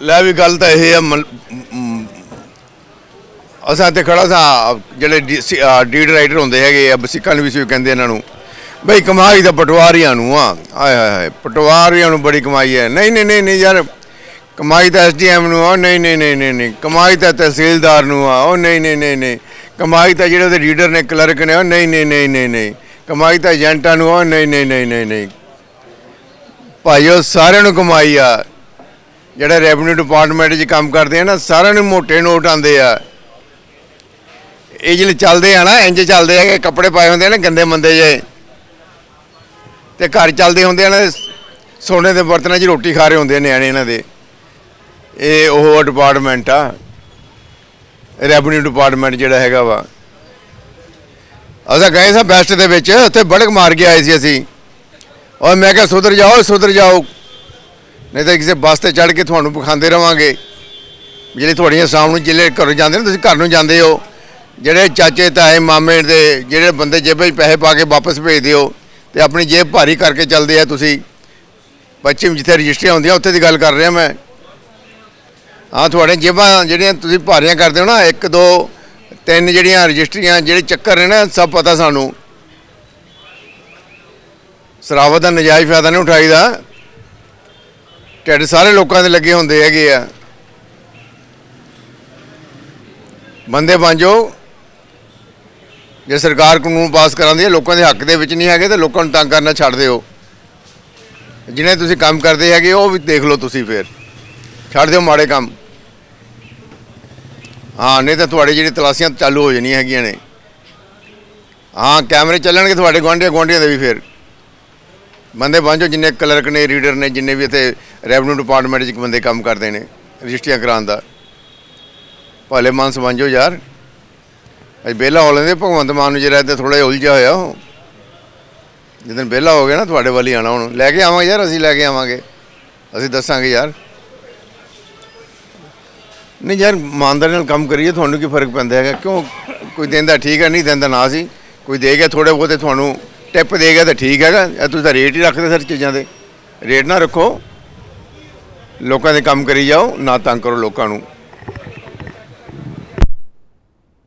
ਲੈ ਵੀ ਗੱਲ ਤਾਂ ਇਹ ਆ ਮਲ- ਅਸਾਂ ਤੇ ਖੜਾ ਸਾਂ ਜਿਹੜੇ ਡੀਡ ਰਾਈਟਰ ਹੁੰਦੇ ਹੈਗੇ ਆ ਬਸਿਕਾਂ ਨੂੰ ਵੀ ਸੀ ਕਹਿੰਦੇ ਇਹਨਾਂ ਨੂੰ ਬਈ ਕਮਾਈ ਤਾਂ ਪਟਵਾਰੀਆਂ ਨੂੰ ਆ ਆਏ ਹਾਏ ਹਾਏ ਪਟਵਾਰੀਆਂ ਨੂੰ ਬੜੀ ਕਮਾਈ ਹੈ ਨਹੀਂ ਨਹੀਂ ਨਹੀਂ ਯਾਰ ਕਮਾਈ ਤਾਂ ਐਸਡੀਐਮ ਨੂੰ ਆ ਨਹੀਂ ਨਹੀਂ ਨਹੀਂ ਨਹੀਂ ਕਮਾਈ ਤਾਂ ਤਹਿਸੀਲਦਾਰ ਨੂੰ ਆ ਉਹ ਨਹੀਂ ਨਹੀਂ ਨਹੀਂ ਨਹੀਂ ਕਮਾਈ ਤਾਂ ਜਿਹੜੇ ਉਹਦੇ ਰੀਡਰ ਨੇ ਕਲਰਕ ਨੇ ਉਹ ਨਹੀਂ ਨਹੀਂ ਨਹੀਂ ਨਹੀਂ ਨਹੀਂ ਕਮਾਈ ਤਾਂ ਏਜੰਟਾਂ ਨੂੰ ਆ ਨਹੀਂ ਨਹੀਂ ਨਹੀਂ ਨਹੀਂ ਨਹੀਂ ਭਾਈਓ ਸਾਰਿਆਂ ਨੂੰ ਕਮਾਈ ਆ ਜਿਹੜਾ ਰੈਵਨਿਊ ਡਿਪਾਰਟਮੈਂਟ 'ਚ ਕੰਮ ਕਰਦੇ ਆ ਨਾ, ਸਾਰਿਆਂ ਨੂੰ ਮੋٹے ਨੋਟ ਆਉਂਦੇ ਆ। ਇਹ ਜਿਹੜੇ ਚੱਲਦੇ ਆ ਨਾ ਇੰਜ ਚੱਲਦੇ ਆ ਕਿ ਕੱਪੜੇ ਪਾਏ ਹੁੰਦੇ ਆ ਨਾ, ਗੰਦੇ ਮੰਦੇ ਜੇ ਤੇ ਘਰ ਚੱਲਦੇ ਹੁੰਦੇ ਆ ਨਾ, ਸੋਨੇ ਦੇ ਬਰਤਨਾਂ 'ਚ ਰੋਟੀ ਖਾ ਰਹੇ ਹੁੰਦੇ ਨਿਆਣੇ ਇਹਨਾਂ ਦੇ। ਇਹ ਉਹ ਡਿਪਾਰਟਮੈਂਟ ਆ। ਰੈਵਨਿਊ ਡਿਪਾਰਟਮੈਂਟ ਜਿਹੜਾ ਹੈਗਾ ਵਾ। ਅਸਾਂ ਗਏ ਸਾਂ ਬੈਸਟ ਦੇ ਵਿੱਚ, ਉੱਥੇ ਬੜਕ ਮਾਰ ਕੇ ਆਏ ਸੀ ਅਸੀਂ। ਔਰ ਮੈਂ ਕਿਹਾ, ਸੁਧਰ ਜਾਓ ਸੁਧਰ ਜਾਓ। ਨਹੀਂ ਤਾਂ ਕਿਸੇ ਬੱਸ ਤੇ ਚੜ ਕੇ ਤੁਹਾਨੂੰ ਵਿਖਾਉਂਦੇ ਰਵਾਂਗੇ। ਜਿਹੜੇ ਤੁਹਾਡੀਆਂ ਸਾਹਮਣੇ ਨੂੰ ਜਿਹੜੇ ਘਰੋਂ ਜਾਂਦੇ ਨੇ, ਤੁਸੀਂ ਘਰ ਨੂੰ ਜਾਂਦੇ ਹੋ। ਜਿਹੜੇ ਚਾਚੇ, ਤਾਏ, ਮਾਮੇ ਦੇ ਜਿਹੜੇ ਬੰਦੇ ਜੇਬਾਂ 'ਚ ਪੈਸੇ ਪਾ ਕੇ ਵਾਪਸ ਭੇਜਦੇ ਹੋ ਤੇ ਆਪਣੀ ਜੇਬ ਭਾਰੀ ਕਰਕੇ ਚੱਲਦੇ ਆ ਤੁਸੀਂ। ਪੱਛਮ ਜਿੱਥੇ ਰਜਿਸਟਰੀਆਂ ਹੁੰਦੀਆਂ, ਉੱਥੇ ਦੀ ਗੱਲ ਕਰ ਰਿਹਾ ਮੈਂ। ਹਾਂ ਤੁਹਾਡੇ ਜੇਬਾਂ ਜਿਹੜੀਆਂ ਤੁਸੀਂ ਭਾਰੀਆਂ ਕਰਦੇ ਹੋ ਨਾ, ਇੱਕ, ਦੋ, ਤਿੰਨ ਜਿਹੜੀਆਂ ਰਜਿਸਟਰੀਆਂ, ਜਿਹੜੇ ਚੱਕਰ ਨੇ ਨਾ, ਸਭ ਪਤਾ ਸਾਨੂੰ। ਸਰਾਵਤ ਦਾ ਨਜਾਇਜ਼ ਫਾਇਦਾ ਨਹੀਂ ਉਠਾਈਦਾ। ਢਿੱਡ ਸਾਰੇ ਲੋਕਾਂ ਦੇ ਲੱਗੇ ਹੁੰਦੇ ਹੈਗੇ ਆ। ਬੰਦੇ ਬਣ ਜਾਓ। ਜੇ ਸਰਕਾਰ ਕਾਨੂੰਨ ਪਾਸ ਕਰਾਂਦੀ ਹੈ, ਲੋਕਾਂ ਦੇ ਹੱਕ ਦੇ ਵਿੱਚ ਨਹੀਂ ਹੈਗੇ, ਤੇ ਲੋਕਾਂ ਨੂੰ ਤੰਗ ਕਰਨਾ ਛੱਡ ਦਿਓ। ਜਿਹਨੇ ਤੁਸੀਂ ਕੰਮ ਕਰਦੇ ਹੈਗੇ, ਉਹ ਵੀ ਦੇਖ ਲਓ ਤੁਸੀਂ ਫੇਰ। ਛੱਡ ਦਿਓ ਮਾੜੇ ਕੰਮ। ਹਾਂ, ਨਹੀਂ ਤਾਂ ਤੁਹਾਡੀ ਜਿਹੜੀ ਤਲਾਸ਼ੀਆਂ ਚਾਲੂ ਹੋ ਜਾਣੀਆਂ ਹੈਗੀਆਂ ਨੇ। ਹਾਂ, ਕੈਮਰੇ ਚੱਲਣਗੇ ਤੁਹਾਡੇ ਗੁਆਂਢੀਆਂ ਗੁਆਂਢੀਆਂ ਦੇ ਵੀ ਫੇਰ। ਬੰਦੇ ਬਣ ਜਾਓ, ਜਿੰਨੇ ਕਲਰਕ ਨੇ, ਰੀਡਰ ਨੇ, ਜਿੰਨੇ ਵੀ ਇੱਥੇ ਰੈਵਨਿਊ ਡਿਪਾਰਟਮੈਂਟ 'ਚ ਇੱਕ ਬੰਦੇ ਕੰਮ ਕਰਦੇ ਨੇ, ਰਜਿਸਟਰੀਆਂ ਕਰਾਉਣ ਦਾ। ਭਲੇ ਮਾਨਸ ਬਣ ਯਾਰ। ਅੱਜ ਵਿਹਲਾ ਹੋ ਲੈਂਦੇ, ਭਗਵੰਤ ਮਾਨ ਨੂੰ ਜਿਹੜਾ ਤੇ ਥੋੜਾ ਜਿਹਾ ਉਲਝਿਆ ਹੋਇਆ ਉਹ। ਜਦੋਂ ਵਿਹਲਾ ਹੋ ਗਿਆ ਨਾ, ਤੁਹਾਡੇ ਵੱਲ ਹੀ ਆਣਾ ਹੁਣ। ਲੈ ਕੇ ਆਵਾਂਗੇ ਯਾਰ, ਅਸੀਂ ਲੈ ਕੇ ਆਵਾਂਗੇ। ਅਸੀਂ ਦੱਸਾਂਗੇ ਯਾਰ। ਨਹੀਂ ਯਾਰ, ਇਮਾਨਦਾਰੀ ਨਾਲ ਕੰਮ ਕਰੀਏ, ਤੁਹਾਨੂੰ ਕੀ ਫ਼ਰਕ ਪੈਂਦਾ ਹੈਗਾ? ਕਿਉਂ? ਕੋਈ ਦਿੰਦਾ ਠੀਕ ਹੈ, ਨਹੀਂ ਦਿੰਦਾ ਨਾ ਸੀ। ਕੋਈ ਦੇ ਗਿਆ ਥੋੜੇ ਬਹੁਤੇ, ਤੁਹਾਨੂੰ ਟਿਪ ਦੇ ਗਿਆ ਤਾਂ ਠੀਕ ਹੈਗਾ। ਇਹ ਤੁਸੀਂ ਤਾਂ ਰੇਟ ਹੀ ਰੱਖਦੇ ਸਰ ਚੀਜ਼ਾਂ ਦੇ। ਰੇਟ ਨਾ ਰੱਖੋ। ਲੋਕਾਂ ਦੇ ਕੰਮ ਕਰੀ ਜਾਓ ਨਾ ਤੰਗ ਕਰੋ ਲੋਕਾਂ ਨੂੰ।